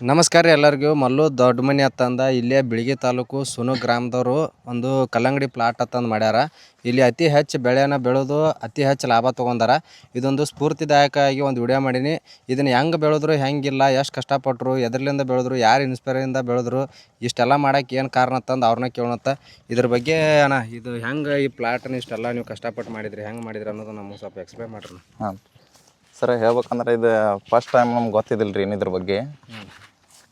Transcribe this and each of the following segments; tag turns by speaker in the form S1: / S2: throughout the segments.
S1: ನಮಸ್ಕಾರ ರೀ ಎಲ್ಲರಿಗೂ. ಮಲ್ಲು ದೊಡ್ಡ ಮನೆ ಅತ್ತಂದ ಇಲ್ಲೇ ಬಿಳಿಗಿ ತಾಲೂಕು ಸುನು ಗ್ರಾಮದವರು ಒಂದು ಕಲ್ಲಂಗಡಿ ಪ್ಲಾಟ್ ಅತ್ತಂದು ಮಾಡ್ಯಾರ. ಇಲ್ಲಿ ಅತಿ ಹೆಚ್ಚು ಬೆಳೆನ ಬೆಳೆದು ಅತಿ ಹೆಚ್ಚು ಲಾಭ ತೊಗೊಂಡಾರ. ಇದೊಂದು ಸ್ಫೂರ್ತಿದಾಯಕ ಆಗಿ ಒಂದು ವಿಡಿಯೋ ಮಾಡೀನಿ. ಇದನ್ನು ಹೆಂಗೆ ಬೆಳೆದ್ರು ಹೆಂಗಿಲ್ಲ ಎಷ್ಟು ಕಷ್ಟಪಟ್ಟರು ಎದ್ರಲಿಂದ ಬೆಳೆದ್ರು ಯಾರು ಇನ್ಸ್ಪೈರಿಂದ ಬೆಳೆದ್ರು ಇಷ್ಟೆಲ್ಲ ಮಾಡಕ್ಕೆ ಏನು ಕಾರಣ ಅಂತಂದು ಅವ್ರನ್ನ ಕೇಳೋತ್ತ ಇದ್ರ ಬಗ್ಗೆ ಅಣ್ಣ ಇದು ಹೆಂಗೆ ಈ ಪ್ಲಾಟ್ನ ಇಷ್ಟೆಲ್ಲ ನೀವು ಕಷ್ಟಪಟ್ಟು ಮಾಡಿದ್ರಿ ಹೆಂಗೆ ಮಾಡಿದ್ರಿ ಅನ್ನೋದು ನಮಗೆ ಸ್ವಲ್ಪ ಎಕ್ಸ್ಪ್ಲೈನ್ ಮಾಡ್ರಿ
S2: ಹಾಂ. ಸರ್ ಹೇಳ್ಬೇಕಂದ್ರೆ ಇದು ಫಸ್ಟ್ ಟೈಮ್ ನಮ್ಗೆ ಗೊತ್ತಿದ್ದಿಲ್ಲ ರೀ ಏನಿದ್ರ ಬಗ್ಗೆ.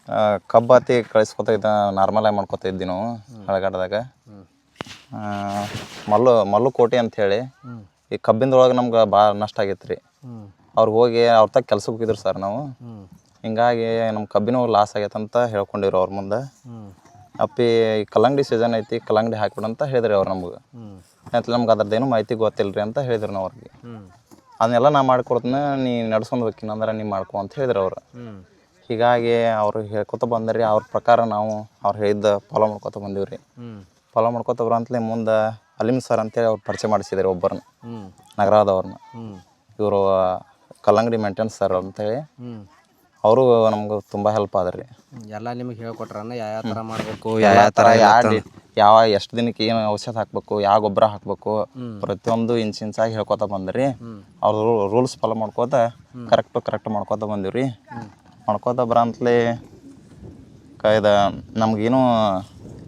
S2: ಆ, ಕಬ್ಬು ಹತ್ತಿ ಕಳಿಸ್ಕೊತ ಇದ್ದ ನಾರ್ಮಲ್ ಆಗಿ ಮಾಡ್ಕೊತ ಇದ್ವಿ ನಾವು ಹಳಗಾಡದಾಗ. ಮಲ್ಲು ಮಲ್ಲು ಕೋಟೆ ಹೇಳಿ ಈ ಕಬ್ಬಿಂದೊಳಗೆ ನಮ್ಗೆ ಭಾಳ ನಷ್ಟ ಆಗೈತೆ ರೀ ಅವ್ರಿಗೆ ಹೋಗಿ ಅವ್ರ ತಗ ಕೆಲ್ಸಕ್ಕೆ ಹೋಗಿದ್ರು ಸರ್ ನಾವು. ಹಿಂಗಾಗಿ ನಮ್ಮ ಕಬ್ಬಿನೂ ಲಾಸ್ ಆಗೈತೆ ಅಂತ ಹೇಳ್ಕೊಂಡಿರು ಅವ್ರ ಮುಂದೆ. ಅಪ್ಪಿ ಈ ಕಲ್ಲಂಗಡಿ ಸೀಸನ್ ಐತಿ ಕಲ್ಲಂಗಡಿ ಹಾಕ್ಬಿಡು ಅಂತ ಹೇಳಿದ್ರಿ ಅವ್ರು ನಮ್ಗೆ. ಅಂತ ನಮ್ಗೆ ಅದ್ರದ್ದೇನು ಮಾಹಿತಿ ಗೊತ್ತಿಲ್ಲ ರೀ ಅಂತ ಹೇಳಿದ್ರು ನಾವು ಅವ್ರಿಗೆ. ಅದನ್ನೆಲ್ಲ ನಾ ಮಾಡ್ಕೊಡ್ತೀನಿ ನೀ ನಡ್ಸ್ಕೊಂಡು ಹೋಗ್ತೀನಿ ಅಂದ್ರೆ ನೀ ಮಾಡ್ಕೊ ಅಂತ ಹೇಳಿದ್ರು ಅವ್ರು. ಹೀಗಾಗಿ ಅವರು ಹೇಳ್ಕೊತ ಬಂದ್ರಿ ಅವ್ರ ಪ್ರಕಾರ ನಾವು ಅವ್ರು ಹೇಳಿದ್ದ ಫಾಲೋ ಮಾಡ್ಕೊತ ಬಂದೀವಿ ರೀ. ಫಾಲೋ ಮಾಡ್ಕೊತ ಬರಂತಲೇ ಮುಂದೆ ಅಲಿಮ್ ಸರ್ ಅಂತೇಳಿ ಅವ್ರು ಪರಿಚಯ ಮಾಡಿಸಿದ್ರು ಒಬ್ಬರನ್ನ ನಗರದವ್ರನ್ನ ಇವರು ಕಲ್ಲಂಗಡಿ ಮೇಂಟೆನ್ಸ್ ಸರ್ ಅಂತೇಳಿ. ಅವರು ನಮ್ಗೆ ತುಂಬ ಹೆಲ್ಪ್ ಆದ್ರಿ
S1: ಎಲ್ಲ ನಿಮಗೆ ಹೇಳ್ಕೊಟ್ರನ್ನ ಯಾವ ಯಾವ ಥರ ಮಾಡಬೇಕು ಯಾವ ಯಾವ ಥರ
S2: ಯಾವ ಯಾವ ಎಷ್ಟು ದಿನಕ್ಕೆ ಏನು ಔಷಧ ಹಾಕ್ಬೇಕು ಯಾವ ಗೊಬ್ಬರ ಹಾಕ್ಬೇಕು ಪ್ರತಿಯೊಂದು ಇಂಚ್ ಇಂಚಾಗಿ ಹೇಳ್ಕೊತ ಬಂದ್ರಿ. ಅವ್ರ ರೂಲ್ಸ್ ಫಾಲೋ ಮಾಡ್ಕೋತ ಕರೆಕ್ಟ್ ಕರೆಕ್ಟ್ ಮಾಡ್ಕೋತ ಬಂದೀವಿ ಮಾಡ್ಕೋತ ಬರಂತಲೇ. ಕಾಯ್ದ ನಮ್ಗೇನು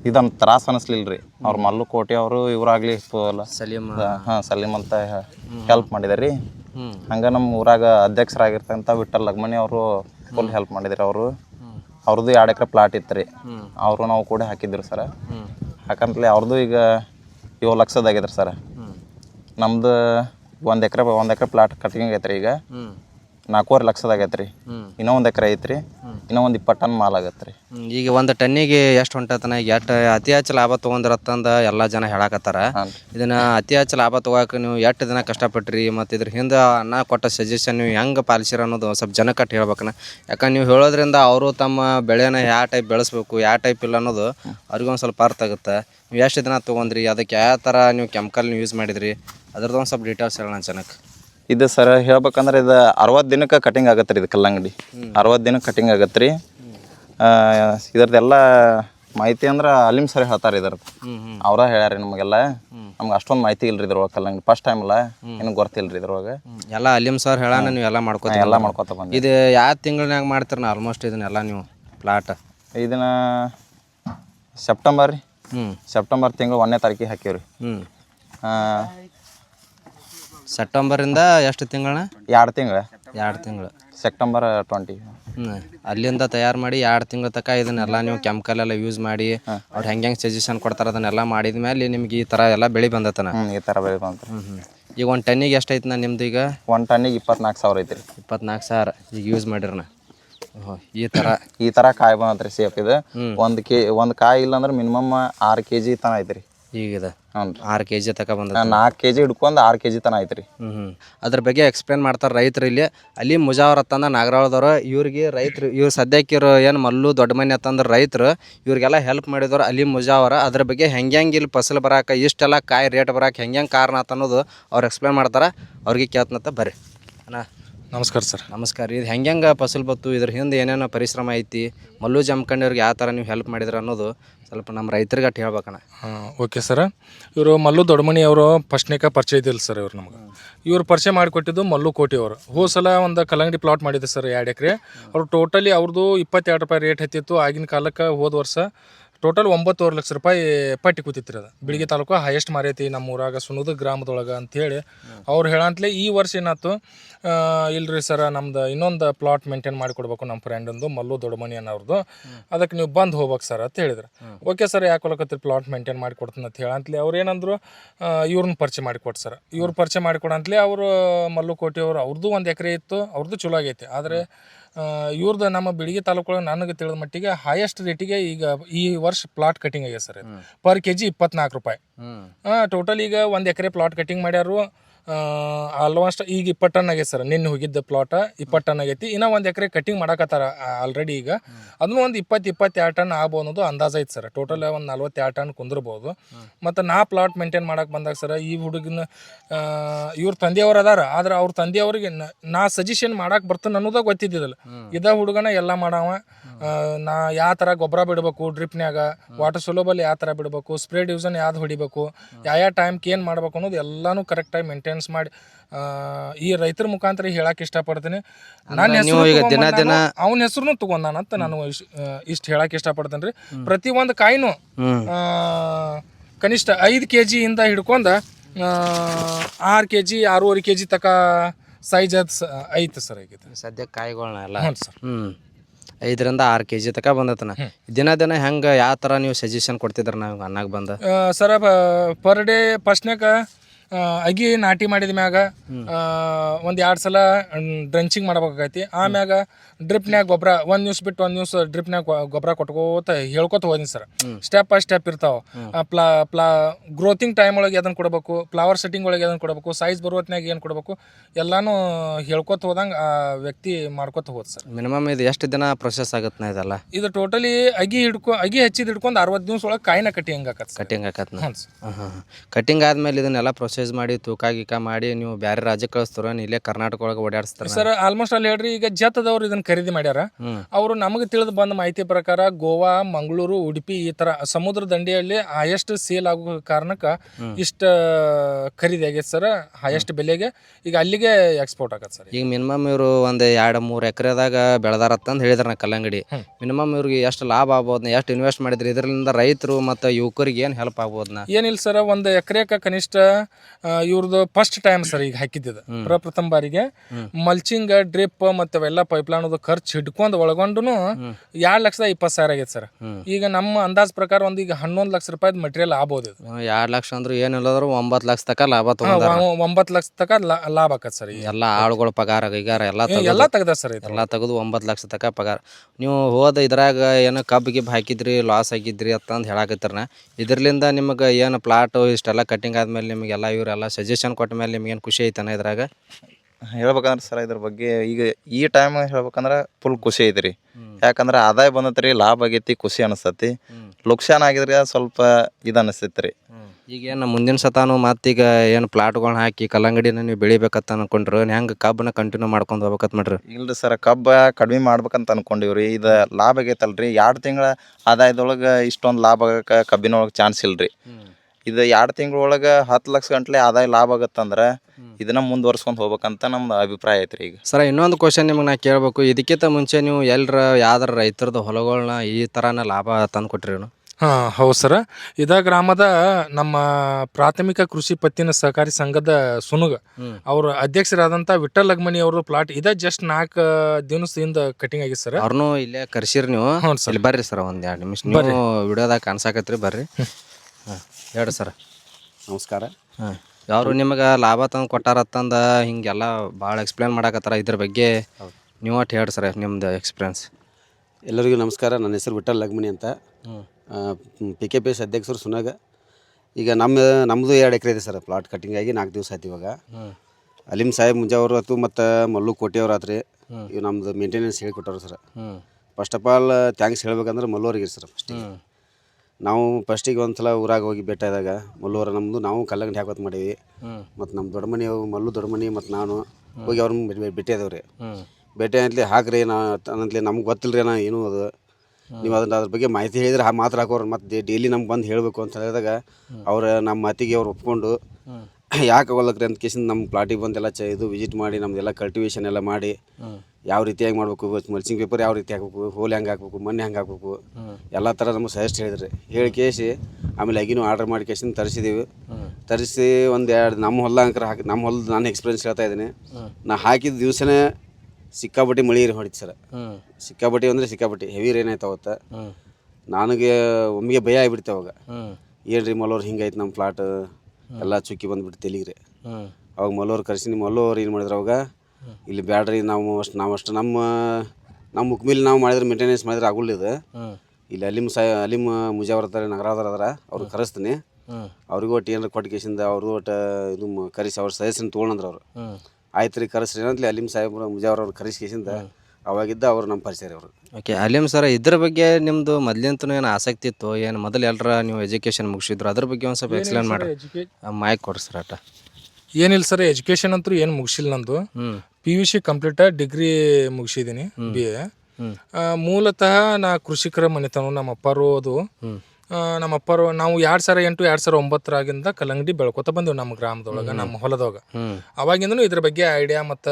S2: ಇದೊಂದು ತ್ರಾಸ ಅನಿಸ್ಲಿಲ್ಲ ರೀ ಅವ್ರ ಮಲ್ಲು ಕೋಟೆ ಅವರು ಇವರಾಗ್ಲಿ
S1: ಸಲೀಮ್.
S2: ಹಾಂ ಸಲೀಮ್ ಅಂತ ಹೆಲ್ಪ್ ಮಾಡಿದಾರೆ. ರೀ ಹಂಗೆ ನಮ್ಮ ಊರಾಗ ಅಧ್ಯಕ್ಷರಾಗಿರ್ತಕ್ಕಂಥ ವಿಠಲ್ ಲಗ್ಮಣಿ ಅವರು ಫುಲ್ ಹೆಲ್ಪ್ ಮಾಡಿದ್ರಿ ಅವರು. ಅವ್ರದ್ದು ಎರಡು ಎಕರೆ ಪ್ಲಾಟ್ ಇತ್ತು ರೀ ಅವರು ನಾವು ಕೂಡ ಹಾಕಿದ್ರು ಸರ. ಹಾಕಂತಲೇ ಅವ್ರದ್ದು ಈಗ ಏಳು ಲಕ್ಷದಾಗಿದ್ರು ಸರ್. ನಮ್ದು ಒಂದು ಎಕರೆ ಒಂದು ಎಕರೆ ಪ್ಲಾಟ್ ಕಟ್ಕಿಂಗ್ ಐತ್ರಿ ರೀ ಈಗ ನಾಲ್ಕೂವರೆ ಲಕ್ಷದಾಗೈತೆ ರೀ ಇನ್ನೂ ಒಂದು ಎಕರೆ ಐತ್ರಿ. ಇನ್ನೂ ಒಂದು ಇಪ್ಪತ್ತು ಟನ್ ಮಾಲ್ ಆಗತ್ತೆ ರೀ
S1: ಈಗ ಒಂದು ಟನ್ನಿಗೆ ಎಷ್ಟು ಹೊಂಟತನ? ಈಗ ಎಷ್ಟು ಅತಿ ಹೆಚ್ಚು ಲಾಭ ತೊಗೊಂಡಿರತ್ತಂದ ಎಲ್ಲ ಜನ ಹೇಳಕತ್ತಾರ. ಇದನ್ನ ಅತಿ ಹೆಚ್ಚು ಲಾಭ ತೊಗೊಳಕ್ಕೆ ನೀವು ಎಷ್ಟು ದಿನ ಕಷ್ಟಪಟ್ರಿ? ಮತ್ತು ಇದ್ರ ಹಿಂದೆ ಅನ್ನ ಕೊಟ್ಟ ಸಜೆಷನ್ ನೀವು ಹೆಂಗೆ ಪಾಲಿಸಿರ ಅನ್ನೋದು ಸ್ವಲ್ಪ ಜನಕ್ಕೆ ಹೇಳ್ಬೇಕನ. ಯಾಕಂದ್ರೆ ನೀವು ಹೇಳೋದ್ರಿಂದ ಅವರು ತಮ್ಮ ಬೆಳೆನ ಯಾವ ಟೈಪ್ ಬೆಳೆಸ್ಬೇಕು ಯಾವ ಟೈಪ್ ಇಲ್ಲ ಅನ್ನೋದು ಅವ್ರಿಗೆ ಒಂದು ಸ್ವಲ್ಪ ಅರ್ಥ ಆಗುತ್ತೆ. ನೀವು ಎಷ್ಟು ದಿನ ತೊಗೊಂಡ್ರಿ? ಅದಕ್ಕೆ ಯಾವ ಥರ ನೀವು ಕೆಮಿಕಲ್ ಯೂಸ್ ಮಾಡಿದ್ರಿ? ಅದ್ರದ್ದು ಒಂದು ಸ್ವಲ್ಪ ಡೀಟೇಲ್ಸ್ ಹೇಳೋಣ ಜನಕ್ಕೆ
S2: ಇದು ಸರ್ ಹೇಳ್ಬೇಕಂದ್ರೆ ಇದು ಅರವತ್ತು ದಿನಕ್ಕೆ ಕಟಿಂಗ್ ಆಗತ್ತೆ ರೀ ಇದು ಕಲ್ಲಂಗಡಿ. ಅರವತ್ತು ದಿನಕ್ಕೆ ಕಟಿಂಗ್ ಆಗತ್ತೆ ರೀ ಇದರದೆಲ್ಲ ಮಾಹಿತಿ ಅಂದ್ರೆ ಅಲಿಮ್ ಸರ್ ಹೇಳ್ತಾರೆ ಇದ್ರದ್ದು.
S1: ಹ್ಞೂ
S2: ಅವ್ರ ಹೇಳ್ಯಾರ ನಮಗೆಲ್ಲ. ನಮ್ಗೆ ಅಷ್ಟೊಂದು ಮಾಹಿತಿ ಇಲ್ರಿ ಇದ್ರೊಳಗೆ ಕಲ್ಲಂಗಡಿ. ಫಸ್ಟ್ ಟೈಮ್ ಅಲ್ಲ ಏನು ಗೊತ್ತಿಲ್ಲ ರೀ ಇದ್ರೊಳಗೆ.
S1: ಎಲ್ಲ ಅಲ್ಲಿಮ್ ಸರ್ ಹೇಳಾನ ನೀವು ಎಲ್ಲ ಮಾಡ್ಕೋತೀವಿ
S2: ಎಲ್ಲ ಮಾಡ್ಕೊತ ಬಂದು
S1: ಇದು ಯಾವ ತಿಂಗಳನ್ಯಾಗ ಮಾಡ್ತೀರ ಆಲ್ಮೋಸ್ಟ್ ಇದನ್ನೆಲ್ಲ ನೀವು ಪ್ಲಾಟ್
S2: ಇದನ್ನ ಸೆಪ್ಟೆಂಬರ್ ರೀ.
S1: ಹ್ಞೂ
S2: ಸೆಪ್ಟೆಂಬರ್ ತಿಂಗಳು ಒಂದನೇ ತಾರೀಕಿಗೆ ಹಾಕಿವ್ರಿ.
S1: ಹ್ಞೂ ಸೆಪ್ಟೆಂಬರಿಂದ ಎಷ್ಟು ತಿಂಗಳ
S2: ಎರಡು ತಿಂಗಳು.
S1: ಎರಡು ತಿಂಗಳು.
S2: September twenty.
S1: ಹ್ಞೂ ಅಲ್ಲಿಂದ ತಯಾರು ಮಾಡಿ ಎರಡು ತಿಂಗಳ ತನಕ ಇದನ್ನೆಲ್ಲ ನೀವು ಕೆಮಿಕಲ್ ಎಲ್ಲ ಯೂಸ್ ಮಾಡಿ ಅವ್ರು ಹೆಂಗೆ ಹೆಂಗೆ ಸಜೆಷನ್ ಕೊಡ್ತಾರೆ ಅದನ್ನೆಲ್ಲ ಮಾಡಿದ ಮೇಲೆ ನಿಮ್ಗೆ ಈ ಥರ ಎಲ್ಲ ಬೆಳೆ ಬಂದತನ
S2: ಹ್ಞೂ ಈ ಥರ ಬೆಳೆ ಬಂತು.
S1: ಹ್ಞೂ ಹ್ಞೂ ಈಗ ಒಂದು ಟನ್ನಿಗೆ ಎಷ್ಟೈತೆ ನಾ ನಿಮ್ದು ಈಗ?
S2: ಒಂದು ಟನ್ನಿಗೆ ಇಪ್ಪತ್ನಾಲ್ಕು ಸಾವಿರ ಐತೆ ರೀ
S1: ಇಪ್ಪತ್ನಾಲ್ಕು ಸಾವಿರ ಈಗ ಯೂಸ್ ಮಾಡಿರನ ಓಹೋ ಈ ಥರ.
S2: ಈ ಥರ ಕಾಯಿ ಬಂದತ್ರಿ ಸೇಫ್ ಇದು. ಒಂದು ಕೆ ಒಂದು ಕಾಯಿ ಇಲ್ಲಾಂದ್ರೆ ಮಿನಿಮಮ್ ಆರು ಕೆ ಜಿ ತನ ಐತೆ ರೀ
S1: ಈಗಿದೆ?
S2: ಹ್ಞೂ
S1: ಆರು ಕೆ ಜಿ ತಕ ಬಂದ
S2: ನಾಲ್ಕು ಕೆ ಜಿ ಹಿಡ್ಕೊಂಡು ಆರು ಕೆ ಜಿ ತನ ಆಯ್ತು ರೀ
S1: ಹ್ಞೂ ಅದ್ರ ಬಗ್ಗೆ ಎಕ್ಸ್ಪ್ಲೇನ್ ಮಾಡ್ತಾರೆ ರೈತರು ಇಲ್ಲಿ. ಅಲ್ಲಿ ಮುಜಾವರ್ ಅತ್ತಂದ ನಾಗರಾಳದವ್ರು ಇವ್ರಿಗೆ ರೈತರು ಇವ್ರು ಸದ್ಯಕ್ಕಿರೋ ಏನು ಮಲ್ಲು ದೊಡ್ಡ ಮನೆ ಅತ್ತಂದ್ರೆ ರೈತರು ಇವ್ರಿಗೆಲ್ಲ ಹೆಲ್ಪ್ ಮಾಡಿದವ್ರು ಅಲ್ಲಿ ಮುಜಾವರ. ಅದ್ರ ಬಗ್ಗೆ ಹೆಂಗೆ ಇಲ್ಲಿ ಫಸಲು ಬರಾಕ ಇಷ್ಟೆಲ್ಲ ಕಾಯಿ ರೇಟ್ ಬರಾಕ ಹೆಂಗೆ ಹೆಂಗೆ ಕಾರಣ ಆತ ಅನ್ನೋದು ಅವ್ರು ಎಕ್ಸ್ಪ್ಲೇನ್ ಮಾಡ್ತಾರೆ. ಅವ್ರಿಗೆ ಕೇಳ್ತನತ್ತ ಬರ್ರಿ. ಅಣ್ಣ.
S3: ನಮಸ್ಕಾರ ಸರ್.
S1: ನಮಸ್ಕಾರ. ಇದು ಹೆಂಗೆ ಹೆಂಗೆ ಫಸಲು ಬತ್ತು ಇದ್ರ ಹಿಂದೆ ಏನೇನೋ ಪರಿಶ್ರಮ ಐತಿ? ಮಲ್ಲು ಜಮ್ಕಂಡಿವ್ರಿಗೆ ಯಾವ ಥರ ನೀವು ಹೆಲ್ಪ್ ಮಾಡಿದ್ರೆ ಅನ್ನೋದು ಸ್ವಲ್ಪ ನಮ್ಮ ರೈತರಿಗೆ ಅಟ್ ಹೇಳ್ಬೇಕಣ್ಣ.
S3: Okay sir. ಇವರು ಮಲ್ಲು ದೊಡ್ಡಮಣಿ ಅವರು ಫಸ್ಟ್ನೇಕ ಪರಿಚಯ ಇದ್ದಿಲ್ಲ ಸರ್ ಇವ್ರು ನಮ್ಗೆ. ಇವ್ರು ಪರಿಚಯ ಮಾಡಿಕೊಟ್ಟಿದ್ದು ಮಲ್ಲು ಕೋಟಿ ಅವರು. ಹೂ ಸಲ ಒಂದು ಕಲ್ಲಂಗಡಿ ಪ್ಲಾಟ್ ಮಾಡಿದ್ದೆ ಸರ್ ಎರಡು ಎಕರೆ. ಅವ್ರು ಟೋಟಲಿ ಅವ್ರದ್ದು ಇಪ್ಪತ್ತೆರಡು ರೂಪಾಯಿ ರೇಟ್ ಹತ್ತಿತ್ತು. ಆಗಿನ ಕಾಲಕ್ಕೆ ಹೋದ ವರ್ಷ ಟೋಟಲ್ ಒಂಬತ್ತುವರೆ ಲಕ್ಷ ರೂಪಾಯಿ ಪಟ್ಟಿ ಕೂತಿತ್ತು ರೀ ಅದು. ಬಿಳಿಗಿ ತಾಲೂಕು ಹೈಯೆಸ್ಟ್ ಮಾರೈತಿ ನಮ್ಮ ಊರಾಗ ಸುನದ ಗ್ರಾಮದೊಳಗೆ ಅಂಥೇಳಿ ಅವ್ರು ಹೇಳಂತಲೇ ಈ ವರ್ಷ ಏನಾಯ್ತು ಇಲ್ಲರಿ ಇಲ್ರಿ ಸರ ನಮ್ದು ಇನ್ನೊಂದು ಪ್ಲಾಟ್ ಮೇಂಟೈನ್ ಮಾಡಿಕೊಡ್ಬೇಕು ನಮ್ಮ ಫ್ರೆಂಡಂದು ಮಲ್ಲು ದೊಡ್ಡಮನಿ ಅನ್ನೋರ್ದು. ಅದಕ್ಕೆ ನೀವು ಬಂದು ಹೋಗ್ಬೇಕು ಸರ್ ಅಂತ ಹೇಳಿದ್ರು. ಓಕೆ ಸರ್ ಯಾಕೆ ಹೊಲಕತ್ತೀರಿ? ಪ್ಲಾಟ್ ಮೇಂಟೈನ್ ಮಾಡಿಕೊಡ್ತೀನಿ ಅಂತ ಹೇಳಂತಲೇ ಅವ್ರು ಏನಂದ್ರು ಇವ್ರನ್ನ ಪರಿಚಯ ಮಾಡಿಕೊಟ್ಟು ಸರ್. ಇವ್ರು ಪರಿಚಯ ಮಾಡಿಕೊಡಂತಲೇ ಅವರು ಮಲ್ಲು ಕೋಟಿ ಅವರು ಅವ್ರದ್ದು ಒಂದು ಎಕರೆ ಇತ್ತು ಅವ್ರದ್ದು ಚಲೋ ಆಗೈತೆ. ಆದರೆ ಇವ್ರದ್ದು ನಮ್ಮ ಬಿಳಿಗಿ ತಾಲೂಕು ನನಗೆ ತಿಳಿದ ಮಟ್ಟಿಗೆ ಹೈಯೆಸ್ಟ್ ರೇಟಿಗೆ ಈಗ ಈ ವರ್ಷ ಪ್ಲಾಟ್ ಕಟಿಂಗ್ ಆಗ್ಯದ ಸರ್ ಪರ್ ಕೆ ಜಿ ಇಪ್ಪತ್ನಾಲ್ಕು ರೂಪಾಯಿ. ಟೋಟಲ್ ಈಗ ಒಂದು ಎಕರೆ ಪ್ಲಾಟ್ ಕಟಿಂಗ್ ಮಾಡ್ಯಾರು. ಆಲ್ಮೋಸ್ಟ್ ಈಗ ಇಪ್ಪತ್ತು ಟನ್ ಆಗೈತೆ ಸರ್. ನಿನ್ನೆ ಹೋಗಿದ್ದ ಪ್ಲಾಟ್ ಇಪ್ಪತ್ತು ಟನ್ ಆಗೈತಿ. ಇನ್ನೂ ಒಂದು ಎಕರೆ ಕಟಿಂಗ್ ಮಾಡಕತ್ತಾರ ಆಲ್ರೆಡಿ ಈಗ. ಅದನ್ನು ಒಂದು ಇಪ್ಪತ್ತು, ಇಪ್ಪತ್ತೆರಡು ಟನ್ ಆಗ್ಬೋದು ಅನ್ನೋದು ಅಂದಾಜು ಐತೆ ಸರ್. ಟೋಟಲ್ ಒಂದು ನಲ್ವತ್ತೆರಡು ಟನ್ ಕುಂದಿರ್ಬೋದು. ಮತ್ತು ನಾ ಪ್ಲಾಟ್ ಮೇಂಟೈನ್ ಮಾಡಕ್ಕೆ ಬಂದಾಗ ಸರ್, ಈ ಹುಡುಗನ ಇವ್ರ ತಂದೆಯವ್ರು ಅದಾರ. ಆದ್ರೆ ಅವ್ರ ತಂದೆಯವ್ರಿಗೆ ನ- ಸಜೆಷನ್ ಮಾಡಕ್ಕೆ ಬರ್ತಾನೆ ಅನ್ನೋದಾಗ ಗೊತ್ತಿದ್ದಿಲ್ಲ ಇದ ಹುಡುಗನ ಎಲ್ಲ ಮಾಡವ. ನಾ ಯಾವ ಥರ ಗೊಬ್ಬರ ಬಿಡಬೇಕು ಡ್ರಿಪ್ನ್ಯಾಗ ವಾಟರ್ ಸೊಲೋಬಲ್ ಯಾವ ಥರ ಬಿಡಬೇಕು ಸ್ಪ್ರೇ ಡಿವಿಷನ್ ಯಾವ್ದು ಹೊಡಿಬೇಕು, ಯಾವ ಯಾವ ಟೈಮ್ಗೆ ಏನು ಮಾಡ್ಬೇಕು ಅನ್ನೋದು ಎಲ್ಲಾನು ಕರೆಕ್ಟಾಗಿ ಮಾಡಿ ಈ ರೈತರ ಮುಖಾಂತರ ಹೇಳಕ್ಕೆ ಇಷ್ಟಪಡ್ತೀನಿ. ನನ್ನ
S1: ಈಗ ದಿನ ದಿನ
S3: ಅವನ ಹೆಸರು ತಗೊಂಡಾನಂತ ನಾನು ಇಷ್ಟು ಹೇಳಕ್ಕೆ ಇಷ್ಟಪಡ್ತೇನೆ ರೀ ಪ್ರತಿ ಒಂದು ಕಾಯಿನೂ ಕನಿಷ್ಠ ಐದು ಕೆ ಜಿಯಿಂದ ಹಿಡ್ಕೊಂಡ ಆರು ಕೆ ಜಿ ಆರೂವರೆ ಕೆ ಜಿ ತಕ ಸೈಜ್ ಅದು ಐತೆ ಸರ್ ಈಗ ಇದು.
S1: ಸದ್ಯ ಕಾಯಿಗಳನ್ನ ಎಲ್ಲ.
S3: ಹ್ಞೂ ಸರ್.
S1: ಹ್ಞೂ ಐದರಿಂದ ಆರು ಕೆ ಜಿ ತಕ ಬಂದತನ. ದಿನ ದಿನ ಹೆಂಗೆ ಯಾವ ಥರ ನೀವು ಸಜೆಷನ್ ಕೊಡ್ತಿದ್ರ ನಾವು ಅನ್ನಕ್ಕೆ ಬಂದ?
S3: ಸರ್ ಸರ ಪರ್ ಡೇ ಫಸ್ಟ್ನಾಗ ಅಗಿ ನಾಟಿ ಮಾಡಿದ ಮ್ಯಾಗ ಒಂದು ಎರಡ್ ಸಲ ಡ್ರಂಚಿಂಗ್ ಮಾಡ್ಬೇಕಾಗೈತಿ. ಆಮ್ಯಾಗ ಡ್ರಿಪ್ನ್ಯಾಗ ಗೊಬ್ಬರ ಒಂದು ನ್ಯೂಸ್ ಬಿಟ್ಟು ಒಂದು ನ್ಯೂಸ್ ಡ್ರಿಪ್ನ್ಯಾಗ ಗೊಬ್ಬರ ಕೊಟ್ಕೋತ ಹೇಳ್ಕೊತ ಹೋದಿನಿ ಸರ್. ಸ್ಟೆಪ್ ಬೈ ಸ್ಟೆಪ್ ಇರ್ತಾವ. ಪ್ಲಾ ಪ್ಲಾ ಗ್ರೋತಿಂಗ್ ಟೈಮ್ ಒಳಗೆ ಅದನ್ನು ಕೊಡಬೇಕು ಫ್ಲವರ್ ಸೆಟ್ಟಿಂಗ್ ಒಳಗೆ ಅದನ್ನು ಕೊಡಬೇಕು ಸೈಜ್ ಬರುವತ್ನಾಗ ಏನು ಕೊಡಬೇಕು ಎಲ್ಲಾನು ಹೇಳ್ಕೊತ ಹೋದಂಗೆ ಆ ವ್ಯಕ್ತಿ ಮಾಡ್ಕೊತ ಹೋದ್ ಸರ್.
S1: ಮಿನಿಮಮ್ ಇದು ಎಷ್ಟು ದಿನ ಪ್ರೊಸೆಸ್ ಆಗುತ್ತೆ ಇದೆಲ್ಲ?
S3: ಇದು ಟೋಟಲಿ ಅಗಿ ಹಿಡ್ಕೊ ಅಗಿ ಹೆಚ್ಚಿದ ಹಿಡ್ಕೊಂಡು ಅರವತ್ತು ದಿವ್ಸ ಒಳಗೆ ಕಾಯಿನ
S1: ಕಟಿಂಗ್ ಆಕತ್ನ
S3: ಹ್ಞೂ ಸರ್.
S1: ಹಾಂ ಹಾಂ ಕಟಿಂಗ್ ಆದ್ಮೇಲೆ ಇದನ್ನೆಲ್ಲ ಪ್ರೊಸೆಸ್ ಮಾಡಿ ತೂಕ ಗೀಕ ಮಾಡಿ ನೀವು ಬೇರೆ ರಾಜ್ಯಕ್ಕೆ ಕಳಿಸ್ತಾರ ಇಲ್ಲೇ ಕರ್ನಾಟಕ ಒಳಗೆ ಓಡಾಡಿಸ್ತಾರೆ.
S3: ಸರ್ ಆಲ್ಮೋಸ್ಟ್ ಅಲ್ಲಿ ಹೇಳ್ರಿ ಈಗ ಜತ್ತದವ್ರು ಇದನ್ನ ಖರೀದಿ ಮಾಡ್ಯಾರ. ಅವರು ನಮಗೆ ತಿಳಿದು ಬಂದ ಮಾಹಿತಿ ಪ್ರಕಾರ ಗೋವಾ ಮಂಗಳೂರು ಉಡುಪಿ ಈ ತರ ಸಮುದ್ರ ದಂಡೆಯಲ್ಲಿ ಹೈಯೆಸ್ಟ್ ಸೇಲ್ ಆಗೋ ಕಾರಣಕ್ಕೆ ಇಷ್ಟ ಖರೀದಿ ಆಗೈತೆ ಸರ್ ಹೈಯೆಸ್ಟ್ ಬೆಲೆಗೆ. ಈಗ ಅಲ್ಲಿಗೆ ಎಕ್ಸ್ಪೋರ್ಟ್ ಆಗತ್ತೆ ಸರ್
S1: ಈಗ ಮಿನಿಮಮ್ ಇವರು ಒಂದು ಎರಡು ಮೂರು ಎಕರೆದಾಗ ಬೆಳೆದಾರತ್ತಂದು ಹೇಳಿದ್ರ ನಾ ಕಲ್ಲಂಗಡಿ. ಮಿನಿಮಮ್ ಇವ್ರಿಗೆ ಎಷ್ಟು ಲಾಭ ಆಗ್ಬೋದು ಎಷ್ಟು ಇನ್ವೆಸ್ಟ್ ಮಾಡಿದ್ರಿ ಇದರಿಂದ ರೈತರು ಮತ್ತು ಯುವಕರಿಗೆ ಏನು ಹೆಲ್ಪ್ ಆಗ್ಬೋದನ್ನ
S3: ಏನಿಲ್ಲ ಸರ್ ಒಂದು ಎಕರೆಕ ಕನಿಷ್ಠ ಇವ್ರದ್ದು ಫಸ್ಟ್ ಟೈಮ್ ಸರ್ ಈಗ ಹಾಕಿದ್ದು ಪ್ರಪ್ರಥಮ ಬಾರಿಗೆ ಮಲ್ಚಿಂಗ್ ಡ್ರಿಪ್ ಮತ್ತು ಅವೆಲ್ಲ ಪೈಪ್ಲೈನ್ ಖರ್ಚು ಹಿಡ್ಕೊಂಡು ಒಳಗೊಂಡು ಎರಡು ಲಕ್ಷದ ಇಪ್ಪತ್ತು ಸಾವಿರ ಆಗೈತೆ ಸರ್. ಈಗ ನಮ್ಮ ಅಂದಾಜ್ ಪ್ರಕಾರ ಒಂದು ಈಗ ಹನ್ನೊಂದು ಲಕ್ಷ ರೂಪಾಯಿ ಮಟೀರಿಯಲ್ ಆಗ್ಬೋದು ಇದು.
S1: ಎರಡು ಲಕ್ಷ ಅಂದ್ರೆ ಏನಿಲ್ಲದ್ರು ಒಂಬತ್ತು ಲಕ್ಷ ತಕ ಲಾಭ ತಗೊಂಡಾರ.
S3: ಒಂಬತ್ತು ಲಕ್ಷ ತಕ ಲಾ- ಲಾಭ ಆಕತ್ ಸರ್ ಈಗ.
S1: ಎಲ್ಲ ಆಳುಗಳ ಪಗಾರ ಈಗ ಎಲ್ಲ ತೆಗ್ದು.
S3: ಎಲ್ಲ ತೆಗ್ದ ಸರ್ ಇದು.
S1: ಎಲ್ಲ ತೆಗೆದು ಒಂಬತ್ತು ಲಕ್ಷ ತಕ ಪಗಾರ. ನೀವು ಹೋದ ಇದ್ರಾಗ ಏನು ಕಬ್ಬು ಗಿಬ್ ಹಾಕಿದ್ರಿ ಲಾಸ್ ಆಗಿದ್ರಿ ಅಂತಂದು ಹೇಳಾಕತ್ತಿರನ. ಇದ್ರಲಿಂದ ನಿಮಗೆ ಏನು ಪ್ಲಾಟು ಇಷ್ಟೆಲ್ಲ ಕಟ್ಟಿಂಗ್ ಆದ್ಮೇಲೆ ನಿಮಗೆಲ್ಲ ಇವರೆಲ್ಲ ಸಜೆಷನ್ ಕೊಟ್ಟ ಮೇಲೆ ನಿಮ್ಗೇನು ಖುಷಿ ಐತನ ಇದ್ರಾಗ?
S2: ಹೇಳ್ಬೇಕಂದ್ರೆ ಸರ್ ಇದ್ರ ಬಗ್ಗೆ ಈಗ ಈ ಟೈಮ್ ಹೇಳ್ಬೇಕಂದ್ರೆ ಫುಲ್ ಖುಷಿ ಐತ್ರಿ. ಯಾಕಂದ್ರೆ ಆದಾಯ ಬಂದತ್ರಿ ಲಾಭ ಆಗೈತಿ ಖುಷಿ ಅನಿಸ್ತತಿ. ಲುಕ್ಷಾನ್ ಆಗಿದ್ರೆ ಸ್ವಲ್ಪ ಇದು ಅನಿಸ್ತೈತಿ ರೀ
S1: ಈಗ ಏನು ಮುಂದಿನ ಸತಾನು ಮತ್ತೀಗ ಏನು ಪ್ಲಾಟ್ಗಳನ್ನ ಹಾಕಿ ಕಲ್ಲಂಗಡಿನ ನೀವು ಬೆಳಿಬೇಕಂತ ಅನ್ಕೊಂಡ್ರು ಹೆಂಗೆ ಕಬ್ಬನ್ನ ಕಂಟಿನ್ಯೂ ಮಾಡ್ಕೊಂಡು ಹೋಗ್ಬೇಕಂತ ಮಾಡ್ರಿ?
S2: ಇಲ್ರಿ ಸರ್ ಕಬ್ಬ ಕಡಿಮೆ ಮಾಡ್ಬೇಕಂತ ಅನ್ಕೊಂಡಿವ್ರಿ. ಇದು ಲಾಭ ಆಗೈತಲ್ರಿ. ಎರಡು ತಿಂಗಳ ಆದಾಯದೊಳಗೆ ಇಷ್ಟೊಂದು ಲಾಭ ಆಗಕ್ಕೆ ಕಬ್ಬಿನೊಳಗೆ ಚಾನ್ಸ್ ಇಲ್ರಿ. ಇದು ಎರಡು ತಿಂಗಳೊಳಗೆ ಹತ್ತು ಲಕ್ಷ ಗಂಟ್ಲೆ ಆದಾಯ ಲಾಭ ಆಗತ್ತಂದ್ರೆ ಇದನ್ನ ಮುಂದುವರ್ಸ್ಕೊಂಡು ಹೋಗ್ಬೇಕಂತ ನಮ್ದು ಅಭಿಪ್ರಾಯ ಐತ್ರಿ ಈಗ.
S1: ಸರ ಇನ್ನೊಂದು ಕ್ವಶನ್ ನಿಮಗೆ ನಾ ಕೇಳಬೇಕು. ಇದಕ್ಕಿಂತ ಮುಂಚೆ ನೀವು ಎಲ್ಲರ ಯಾವ್ದಾರ ರೈತರದ ಹೊಲಗಳನ್ನ ಈ ಥರನ ಲಾಭ ತಂದು ಕೊಟ್ರಿ
S3: ಹಾಂ ಹೌದು ಸರ್. ಇದ ಗ್ರಾಮದ ನಮ್ಮ ಪ್ರಾಥಮಿಕ ಕೃಷಿ ಪತ್ತಿನ ಸಹಕಾರಿ ಸಂಘದ ಸುನುಗ. ಅವ್ರ ಅಧ್ಯಕ್ಷರಾದಂಥ ವಿಠಲ್ ಲಗ್ಮಣಿ ಅವ್ರ ಪ್ಲಾಟ್ ಇದ ಜಸ್ಟ್ ನಾಲ್ಕು ದಿನದಿಂದ ಕಟಿಂಗ್ ಆಗಿದೆ ಸರ್.
S1: ಅವ್ರನ್ನೂ ಇಲ್ಲೇ ಕರ್ಸಿರಿ ನೀವು.
S3: ಹ್ಞೂ ಸರ್.
S1: ಇಲ್ಲಿ ಬರ್ರಿ ಸರ್ ಒಂದು ಎರಡು ನಿಮಿಷ. ನೀವು ವಿಡಿಯೋದಾಗ ಕಾಣಿಸಾಕತ್ರಿ ಬರ್ರಿ. ಹಾಂ. ಹೇಳ್ರಿ ಸರ್.
S4: ನಮಸ್ಕಾರ.
S1: ಹಾಂ. ಅವರು ನಿಮಗೆ ಲಾಭ ತಂದು ಕೊಟ್ಟಾರತ್ತಂದ ಹಿಂಗೆಲ್ಲ ಭಾಳ ಎಕ್ಸ್ಪ್ಲೇನ್ ಮಾಡಾಕತ್ತಾರ ಇದ್ರ ಬಗ್ಗೆ ನೀವು ಒಟ್ಟು ಹೇಳ್ರಿ ಸರ್ ನಿಮ್ಮದು ಎಕ್ಸ್ಪೀರಿಯನ್ಸ್
S4: ಎಲ್ಲರಿಗೂ ನಮಸ್ಕಾರ. ನನ್ನ ಹೆಸರು ವಿಠಲ್ ಲಗ್ಮಣಿ ಅಂತ. ಪಿ ಕೆ ಪಿ ಎಸ್ ಅಧ್ಯಕ್ಷರು ಸುನಾಗ. ಈಗ ನಮ್ಮ ನಮ್ಮದು ಎರಡು ಎಕರೆ ಇದೆ ಸರ್ ಪ್ಲಾಟ್ ಕಟಿಂಗ್ ಆಗಿ ನಾಲ್ಕು ದಿವಸ ಆಯ್ತು ಇವಾಗ. ಅಲಿಮ್ ಸಾಹೇಬ್ ಮುಂಜಾವರು ಆಯ್ತು ಮತ್ತು ಮಲ್ಲು ಕೋಟಿ ಅವ್ರು ಆತ್ರಿ ಇವು ನಮ್ಮದು maintenance ಹೇಳಿಕೊಟ್ಟವ್ರು sir. First of all thanks ಹೇಳ್ಬೇಕಂದ್ರೆ ಮಲ್ಲೂರಿಗೆ ಸರ್ ಫಸ್ಟಿಗೆ ನಾವು ಫಸ್ಟಿಗೆ ಒಂದು ಸಲ ಊರಾಗ ಹೋಗಿ ಭೇಟಿಯಾದಾಗ ಮಲ್ಲೂರ ನಮ್ಮದು ನಾವು ಕಲ್ಲಂಗಡಿ ಹಾಕೋತ್ ಮಾಡೀವಿ ಮತ್ತು ನಮ್ಮ ದೊಡ್ಡಮನಿ ಮಲ್ಲು ದೊಡ್ಡಮನಿ ಮತ್ತು ನಾನು ಹೋಗಿ ಅವ್ರನ್ನ ಭೇಟಿ ಆದವ್ರಿ.
S1: ರೀ
S4: ಭೇಟಿ ಅಂತಲಿ ಹಾಕ್ರಿ ನಾ ಅನ್ನತ್ಲೆ ನಮ್ಗೆ ಗೊತ್ತಿಲ್ಲ ರೀ ನಾ ಏನು ಅದು. ನೀವು ಅದನ್ನ ಅದ್ರ ಬಗ್ಗೆ ಮಾಹಿತಿ ಹೇಳಿದ್ರೆ ಆ ಮಾತ್ರ ಹಾಕೋರು. ಮತ್ತು ಡೈಲಿ ನಮ್ಗೆ ಬಂದು ಹೇಳಬೇಕು ಅಂತ ಹೇಳಿದಾಗ ಅವ್ರು ನಮ್ಮ ಮಾತಿಗೆ ಅವ್ರು ಒಪ್ಕೊಂಡು ಯಾಕೆ ಹೋಗ್ಲಕ್ರಿ ಅಂತ ಕೇಸಿಂದ ನಮ್ಮ ಪ್ಲಾಟಿಗೆ ಬಂದೆಲ್ಲ ಚ ಇದು ವಿಸಿಟ್ ಮಾಡಿ ನಮ್ದೆಲ್ಲ ಕಲ್ಟಿವೇಷನ್ ಎಲ್ಲ ಮಾಡಿ ಯಾವ ರೀತಿಯಾಗಿ ಮಾಡಬೇಕು ಮಲ್ಚಿಂಗ್ ಪೇಪರ್ ಯಾವ ರೀತಿ ಹಾಕ್ಬೇಕು ಹೋಲ್ ಹೆಂಗೆ ಹಾಕ್ಬೇಕು ಮಣ್ಣು ಹೆಂಗೆ ಹಾಕ್ಬೇಕು ಎಲ್ಲ ಥರ ನಮಗೆ ಸಜೆಸ್ಟ್ ಹೇಳಿದ್ರಿ. ಹೇಳಿ ಕೇಸಿ ಆಮೇಲೆ ಅಗಿನೂ ಆರ್ಡರ್ ಮಾಡಿ ಕೇಸಿಂದ ತರಿಸಿದ್ದೀವಿ ತರಿಸಿ ಒಂದು ಎರಡು ನಮ್ಮ ಹೊಲ ಅಂಕರ ಹಾಕಿ ನಮ್ಮ ಹೊಲದ ನಾನು ಎಕ್ಸ್ಪೀರಿಯನ್ಸ್ ಹೇಳ್ತಾ ಇದ್ದೀನಿ. ನಾ ಹಾಕಿದ ದಿವಸನೇ ಸಿಕ್ಕಾಪಟ್ಟಿ ಮಳಿ ಹೊಡಿತು ಸರ್. ಸಿಕ್ಕಾಪಟ್ಟಿ ಅಂದರೆ ಸಿಕ್ಕಾಪಟ್ಟಿ ಹೆವಿ ರೇನ್ ಆಯ್ತು ಅವತ್ತು. ನನಗೆ ಒಮ್ಮೆಗೆ ಭಯ ಆಗಿಬಿಡ್ತೆ ಅವಾಗ. ಏನ್ರಿ ಮಲೋರ್ ಹಿಂಗೈತೆ ನಮ್ಮ ಫ್ಲಾಟ್ ಎಲ್ಲ ಚುಕ್ಕಿ ಬಂದ್ಬಿಟ್ಟು ತೆಲಿಗ್ರಿ. ಅವಾಗ ಮಲ್ಲೋರು ಕರೆಸಿ ನಿಮ್ಮ ಮಲ್ಲೋರು ಏನು ಮಾಡಿದ್ರು ಅವಾಗ ಇಲ್ಲಿ ಬ್ಯಾಡ್ರಿ ನಾವು ಅಷ್ಟು ನಾವು ಅಷ್ಟು ನಮ್ಮ ನಮ್ಮ ಮುಖ್ಮಿಲ್ ನಾವು ಮಾಡಿದ್ರೆ ಮೇಂಟೆನೆನ್ಸ್ ಮಾಡಿದ್ರೆ ಆಗುಲ್ಲ ಇದು. ಇಲ್ಲಿ ಅಲಿಮ್ ಸಾಯ ಅಲಿಮ್ ಮುಜಾವರ್ ಅದಾರ ನಗರಾದ್ರ ಅದಾರ ಅವ್ರಿಗೆ ಕರೆಸ್ತೀನಿ. ಅವ್ರಿಗೆ ಒಟ್ಟು ಏನಾರ ಕೊಟ್ಟು ಕೇಸಿಂದ ಅವ್ರಿಗೂ ಒಟ್ಟು ಇದು ಮ- ಕರೆಸಿ ಅವ್ರ ಸದಸ್ಯನ ತೊಗೊಂಡ್ರೆ ಅವ್ರು. ಆಯ್ತು ರೀ ಕರೆಸ್ರಿ ಅಂತಲೇ ಅಲಿಮ್ ಸಾಹೇಬ್ ಮುಜಾವರ್ ಅವ್ರು ಕರೆಸಿ ಕೇಸಿಂದ ಅವಾಗಿದ್ದ ಅವ್ರು ನಮ್ಮ ಪರಿಚಯ ಅವರು.
S1: ಓಕೆ ಅಲಿಮ್ ಸರ್ ಇದ್ರ ಬಗ್ಗೆ ನಿಮ್ಮದು ಮೊದ್ಲಿಂತನೂ ಏನು ಆಸಕ್ತಿ ಇತ್ತು? ಏನು ಮೊದಲು ಎಲ್ಲರ ನೀವು ಎಜುಕೇಷನ್ ಮುಗಿಸಿದ್ರು ಅದ್ರ ಬಗ್ಗೆ ಒಂದು ಸ್ವಲ್ಪ ಎಕ್ಸ್ಪ್ಲೇನ್ ಮಾಡಿರಿ. ಮಾಯ್ಕ್ ಕೊಡ್ರಿ ಸರ್ ಅಟ
S3: ಏನಿಲ್ಲ ಸರ್ ಎಜುಕೇಶನ್ ಅಂತೂ ಏನು ಮುಗಿಸಿಲ್ಲ ನಂದು. P U C complete degree ಮುಗಿಸಿದ್ದೀನಿ B A ಮೂಲತಃ ನಾ ಕೃಷಿಕರ ಮನೆತನ ನಮ್ಮ ಅಪ್ಪಾರು ಅದು ನಮ್ಮ ಅಪ್ಪಾರು ನಾವು ಎರಡ್ ಸಾವಿರ ಎಂಟು ಎರಡ್ ಸಾವಿರ ಒಂಬತ್ತರಾಗಿಂದ ಕಲ್ಲಂಗಡಿ ಬೆಳ್ಕೊತ ಬಂದೆವು ನಮ್ಮ ಗ್ರಾಮದೊಳಗೆ ನಮ್ಮ ಹೊಲದೊಳಗೆ. ಅವಾಗಿಂದನು ಇದ್ರ ಬಗ್ಗೆ ಐಡಿಯಾ ಮತ್ತ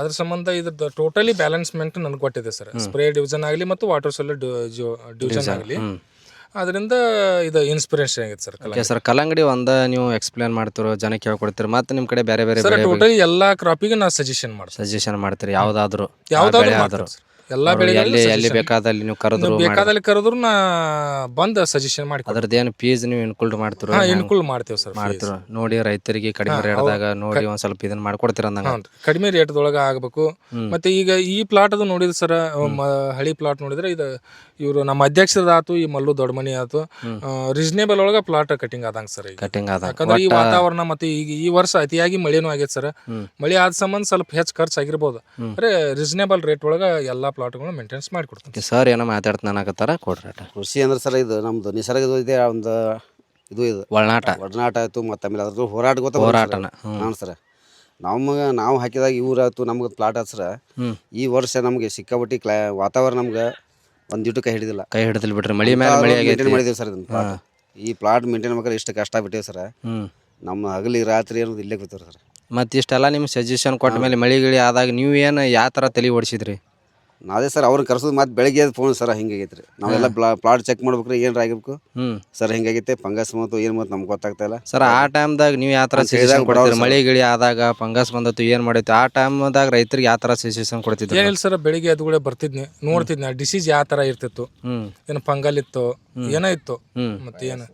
S3: ಅದ್ರ ಸಂಬಂಧ ಇದ್ರ ಟೋಟಲಿ ಬ್ಯಾಲೆನ್ಸ್ಮೆಂಟ್ ನನಗೆ ಕೊಟ್ಟಿದೆ ಸರ್. ಸ್ಪ್ರೇ ಡಿವಿಷನ್ ಆಗಲಿ ಮತ್ತು ವಾಟರ್ ಸೋಲರ್ ಡಿವಿಷನ್ ಆಗಲಿ. ಅದರಿಂದ ಇದು ಇನ್ಸ್ಪಿರೇಷನ್ ಆಗಿತ್ತು ಸರ್
S1: ಓಕೆ ಸರ್ ಕಲ್ಲಂಗಡಿ ಒಂದ ನೀವು ಎಕ್ಸ್ಪ್ಲೇನ್ ಮಾಡ್ತಿರೋ ಜನಕ್ಕೆ ಹೇಳ್ಕೊಡ್ತೀರಿ. ಮತ್ತೆ ನಿಮ್ಮ ಕಡೆ ಬೇರೆ ಬೇರೆ
S3: ಸರ್ ಟೋಟಲಿ ಎಲ್ಲಾ ಕ್ರಾಪಿಗೆ ನಾ ಸಜೆಷನ್ ಮಾಡ್ತೀನಿ.
S1: ಸಜೆಷನ್ ಮಾಡ್ತೀರಿ ಯಾವುದಾದ್ರೂ
S3: ಯಾವ್ದಾದ್ರು sir. ಎಲ್ಲಾ ಬೆಳೆಗಳು
S1: ಎಲ್ಲಿ ಎಲ್ಲಿ ಬೇಕಾದಲ್ಲಿ ನೀವು ಕರೆದ್ರು
S3: ಬೇಕಾದಲ್ಲಿ ಕರೆದ್ರು ನಾ ಬಂದ ಸಜೆಷನ್ ಮಾಡಿ
S1: ಅದ್ರದ್ದು ಏನು ಫೀಸ್ ನೀವು ಇನ್ಕ್ಲೂಡ್ ಮಾಡ್ತೀರ
S3: ಇನ್ಕ್ಲೂಡ್ ಇನ್ಕೂಲ್ ಮಾಡ್ತೇವೆ ಸರ್
S1: ಮಾಡ್ತಿರೋ? ನೋಡಿ ರೈತರಿಗೆ ಕಡಿಮೆ ರೇಟ್ದಾಗ ನೋಡಿ ಒಂದ್ ಸ್ವಲ್ಪ ಇದನ್ನ ಮಾಡ್ಕೊಡ್ತೀರ ಅಂದಂಗ?
S3: ಕಡಿಮೆ ರೇಟ್ದೊಳಗೆ ಆಗಬೇಕು. ಮತ್ತೆ ಈಗ ಈ ಪ್ಲಾಟ್ ಅದು ನೋಡಿದ್ರೆ ಸರ್ ಹಳಿ ಪ್ಲಾಟ್ ನೋಡಿದ್ರೆ ಇದು ಇವರು ನಮ್ಮ ಅಧ್ಯಕ್ಷರದ ಆತು ಈ ಮಲ್ಲು ದೊಡ್ಡಮನಿ ಆತು ರೀಸನೇಬಲ್ ಒಳಗ ಪ್ಲಾಟ್ ಕಟಿಂಗ್ ಆದಂಗ ಸರ್
S1: ಕಟಿಂಗ್ ಆದ
S3: ಯಾಕಂದ್ರೆ ಈ ವಾತಾವರಣ ಮತ್ತೆ ಈಗ ಈ ವರ್ಷ ಅತಿಯಾಗಿ ಮಳೆನೂ ಆಗೈತೆ ಸರ್ ಮಳೆ ಆದ ಸಂಬಂಧ ಸ್ವಲ್ಪ ಹೆಚ್ಚು ಖರ್ಚು ಆಗಿರ್ಬೋದು. ಅಂದ್ರೆ ರೀಸನೇಬಲ್ ರೇಟ್ ಒಳಗ ಎಲ್ಲಾ ಪ್ಲಾಟ್ಗಳನ್ನ ಮೇಂಟೆನೆನ್ಸ್ ಮಾಡಿಕೊಡ್ತೀನಿ.
S1: ಸರ್ ಏನೋ ಮಾತಾಡ್ತಾನೆ ಅನ್ನಕತ್ತಾರ ಕೊಡ್ರಿ ಅಟ
S4: ಕೃಷಿ ಅಂದ್ರೆ ಸರ್ ಇದು ನಮ್ದು ನಿಸರ್ಗದ ಇದೆ ಒಂದು ಇದು ಇದು.
S1: ಒಳನಾಟ.
S4: ಒಡನಾಟ ಆಯ್ತು ಮತ್ತು ಆಮೇಲೆ ಅದ್ರದ್ದು ಹೋರಾಟ ಗೊತ್ತ
S1: ಹೋರಾಟನ,
S4: ಹಾಂ ಸರ್. ನಮಗೆ ನಾವು ಹಾಕಿದಾಗ ಇವ್ರಾಯ್ತು ನಮ್ಗೆ ಪ್ಲಾಟ್ ಆಯ್ತು ಸರ್. ಈ ವರ್ಷ ನಮಗೆ ಸಿಕ್ಕಾಪಟ್ಟಿ ಕ್ಲಾ ವಾತಾವರಣ ನಮ್ಗೆ ಒಂದಿಟ್ಟು ಕೈ ಹಿಡಿದಿಲ್ಲ.
S1: ಕೈ ಹಿಡಿದಿಲ್ಲ ಬಿಡ್ರಿ ಮಳಿ ಮೇಲೆ ಮಳಿ ಆಗೈತಿ
S4: ಮೇಂಟೈನ್ ಮಾಡಿದ್ದೀವಿ ಸರ್ ಇದನ್ನ ಈ ಪ್ಲಾಟ್ ಮೇಂಟೈನ್ ಮಾಡ್ಬೇಕಾದ್ರೆ ಇಷ್ಟು ಕಷ್ಟ ಬಿಟ್ಟಿವಿ ಸರ್. ನಮ್ಮ ಹಗಲಿ ರಾತ್ರಿ ಅನ್ನೋದು ಇಲ್ಲೇ ಬಿತ್ತಾರೆ ಸರ್.
S1: ಮತ್ತೆ ಇಷ್ಟೆಲ್ಲ ನಿಮ್ಗೆ ಸಜೆಷನ್ ಕೊಟ್ಟ ಮೇಲೆ ಮಳಿ ಗಿಳಿ ಆದಾಗ ನೀವು ಏನು ಯಾವ ಥರ ತಲೆ ಓಡಿಸಿದ್ರಿ?
S4: ನಾವೇ ಸರ್ ಅವ್ರನ್ನ ಕರ್ಸೋದು ಮತ್ತೆ ಬೆಳಿಗ್ಗೆ ಫೋನ್ ಸರ್ ಹಿಂಗಾಗೈತೆ ರೀ. ನಾವೆಲ್ಲ ಪ್ಲಾಟ್ ಚೆಕ್ ಮಾಡ್ಬೇಕ್ರಿ ಏನಾರ ಆಗಿರ್ಬೇಕು
S1: ಹ್ಮ್.
S4: ಸರ್ ಹಿಂಗಾಗೈತೆ ಫಂಗಸ್ ಮತ್ತು ಏನು ಮತ್ತು ನಮ್ಗೆ ಗೊತ್ತಾಗ್ತಾ ಇಲ್ಲ.
S1: ಸರ್ ಆ ಟೈಮ್ದಾಗ ನೀವು ಯಾವ ಥರ ಸಜೆಷನ್ ಕೊಡ್ತೀರಿ?
S4: ಬಡವ್ರು
S1: ಗಿಳಿ ಆದಾಗ ಫಂಗಸ್ ಬಂದತ್ತು ಏನು ಮಾಡೈತೆ ಆ ಟೈಮ್ದಾಗ ರೈತರಿಗೆ ಯಾವ ಥರ ಸಜೆಷನ್ ಕೊಡ್ತಿದ್ರು
S3: ಏನಿಲ್ಲ ಸರ್? ಬೆಳಿಗ್ಗೆ ಎದ್ದುಗಳೇ ಬರ್ತಿದ್ನಿ ನೋಡ್ತಿದ್ನಿ ಡಿಸೀಸ್ ಯಾವ ಥರ ಇರ್ತಿತ್ತು?
S1: ಹ್ಮ್.
S3: ಏನು ಫಂಗಲ್ ಇತ್ತು? ಏನೋ ಇತ್ತು. ಮತ್ತೆ ಏನು?